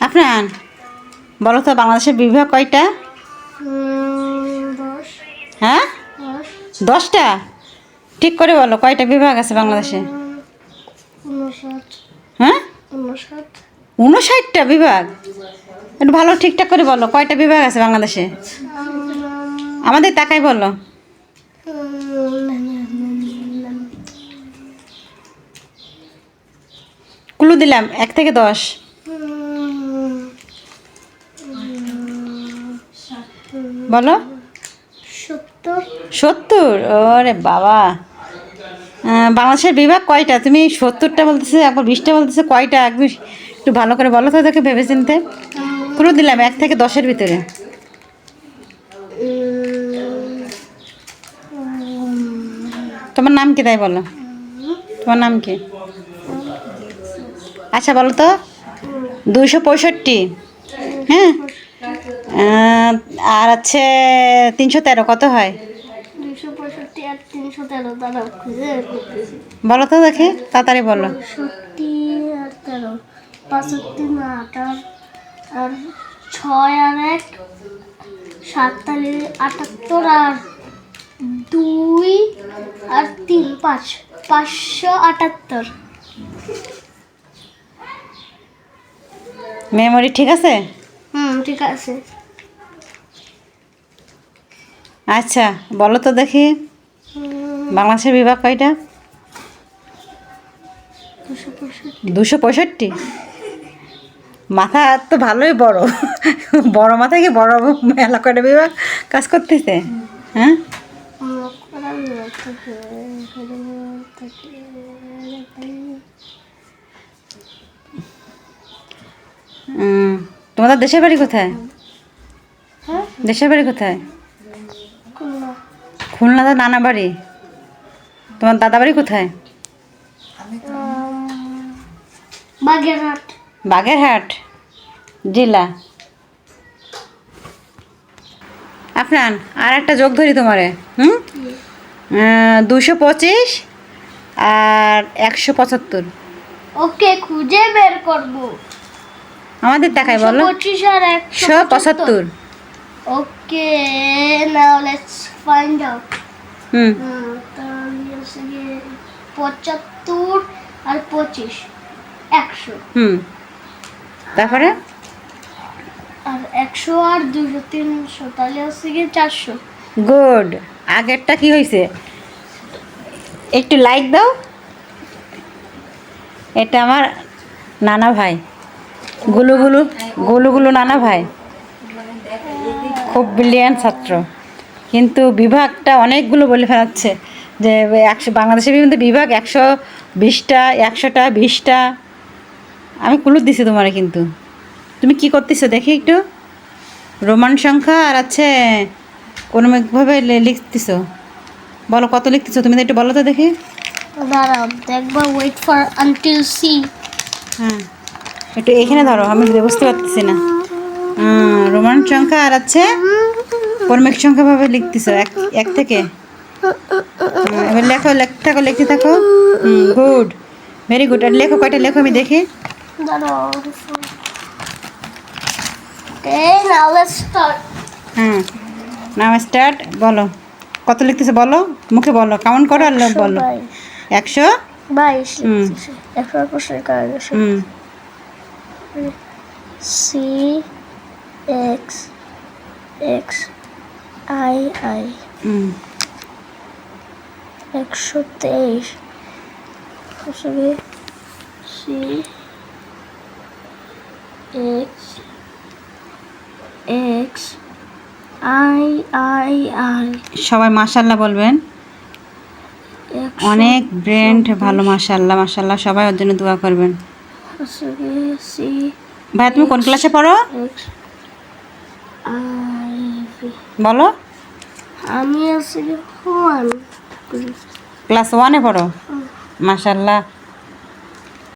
আফরান বলো তো বাংলাদেশের বিভাগ কয়টা? হ্যাঁ? দশটা? ঠিক করে বলো কয়টা বিভাগ আছে বাংলাদেশে? হ্যাঁ? উনষাটটা বিভাগ? একটু ভালো ঠিকঠাক করে বলো কয়টা বিভাগ আছে বাংলাদেশে? আমাদের তাকাই বলো। ক্লু দিলাম এক থেকে দশ। বলো। সত্তর। সত্তর? ওরে বাবা। বাংলাদেশের বিভাগ কয়টা? তুমি সত্তরটা বলতেছে একবার বিশটা বলতেছে কয়টা? একদম একটু ভালো করে বলো তো দেখে ভেবে চিনতে পুরো দিলাম এক থেকে দশের ভিতরে। তোমার নাম কি তাই বলো? তোমার নাম কি? আচ্ছা বলো তো। দুইশো পঁয়ষট্টি। হ্যাঁ? আর আছে তিনশো তেরো কত হয়? বলো তো দেখি তাড়াতাড়ি বলো। আর ছয় আর এক সাততালি আটাত্তর আর দুই আর তিন পাঁচ পাঁচশো আটাত্তর। মেমোরি ঠিক আছে? হুম ঠিক আছে। আচ্ছা বলো তো দেখি। বাংলাদেশের বিভাগ কয়টা? দুশো পঁয়ষট্টি। মাথা তো ভালোই বড়। বড় মাথায় কি বড় মেলা কয়টা বিভাগ কাজ করতেছে? হ্যাঁ? তোমাদের দেশের বাড়ি কোথায়? হ্যাঁ? দেশের বাড়ি কোথায়? খুলনাতে নানা বাড়ি। তোমার দাদা বাড়ি কোথায়? বাগেরহাট। বাগেরহাট জেলা। আফরান আর একটা যোগ ধরি তোমারে হুম? দুশো পঁচিশ আর একশো পঁচাত্তর। ওকে খুঁজে বের করব। আমাদের দেখাই বলো। পঁচিশ আর একশো একশো পঁচাত্তর। Okay. Now let's find out hmm. তাহলে হচ্ছে গিয়ে পঁচাত্তর আর পঁচিশ একশো। হুম। তারপরে? আর একশো আর দুশো তিনশো তাহলে হচ্ছে গিয়ে চারশো। গুড। আগেরটা কি হয়েছে একটু লাইক দাও। এটা আমার নানা ভাই। গুলু গুলু গুলু গুলু নানা ভাই। খুব ব্রিলিয়ান্ট ছাত্র। কিন্তু বিভাগটা অনেকগুলো বলে ফেলাচ্ছে যে একশো বাংলাদেশের বিভিন্ন বিভাগ একশো বিশটা একশোটা বিশটা। আমি কুলুর দিছি তোমারে কিন্তু। তুমি কি করতেছো দেখি একটু। রোমান সংখ্যা আর আছে কোনোভাবে লিখতেছো। বলো কত লিখতেছো? তুমি তো একটু বলো তো দেখি। দাঁড়াও ওয়েট ফর আনটিল সি হ্যাঁ। একটু এখানে ধরো আমি বুঝতে পারতেছি না। রোমান সংখ্যা আর আছে? কর্মিক সংখ্যা ভাবে লিখতেছো এক এক থেকে? এবার লেখো লেখতে থাকো লিখতে থাকো। গুড ভেরি গুড আর লেখো কয়টা লেখো আমি দেখি? নাও স্টার্ট হ্যাঁ স্টার্ট বলো। কত লিখতেছে বলো? মুখে বলো কাউন্ট করো আর বলো। একশো বাইশ। একশো একুশের C X X I I hmm একশো তেইশ। আসলে C X X I I I সবাই মাশাল্লাহ বলবেন। অনেক ব্রেন্ড ভালো মাশাল্লাহ মাশাল্লাহ। সবাই ওর জন্য দোয়া করবেন। ভাই তুমি কোন ক্লাসে পড়ো? বলো। আমি আছি ক্লাস ওয়ানে পড়ো? মাশাল্লাহ।